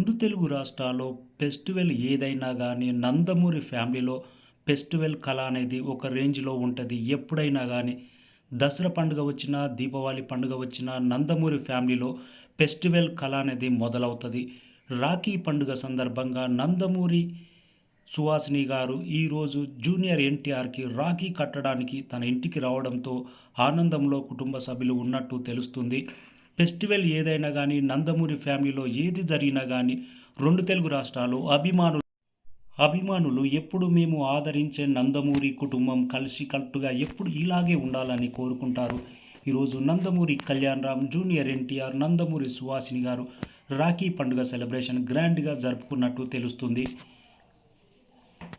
రెండు తెలుగు రాష్ట్రాల్లో ఫెస్టివల్ ఏదైనా కానీ నందమూరి ఫ్యామిలీలో ఫెస్టివల్ కళ అనేది ఒక రేంజ్లో ఉంటుంది. ఎప్పుడైనా కానీ దసరా పండుగ వచ్చినా దీపావళి పండుగ వచ్చినా నందమూరి ఫ్యామిలీలో ఫెస్టివల్ కళ అనేది మొదలవుతుంది. రాఖీ పండుగ సందర్భంగా నందమూరి సుహాసిని గారు ఈరోజు జూనియర్ ఎన్టీఆర్కి రాఖీ కట్టడానికి తన ఇంటికి రావడంతో ఆనందంలో కుటుంబ సభ్యులు ఉన్నట్టు తెలుస్తుంది. ఫెస్టివల్ ఏదైనా కానీ నందమూరి ఫ్యామిలీలో ఏది జరిగినా కానీ రెండు తెలుగు రాష్ట్రాలు అభిమానులు అభిమానులు ఎప్పుడు మేము ఆదరించే నందమూరి కుటుంబం కలిసి కట్టుగా ఎప్పుడు ఇలాగే ఉండాలని కోరుకుంటారు. ఈరోజు నందమూరి కళ్యాణ్ రామ్ జూనియర్ ఎన్టీఆర్ నందమూరి సుహాసిని గారు రాఖీ పండుగ సెలబ్రేషన్ గ్రాండ్గా జరుపుకున్నట్టు తెలుస్తుంది.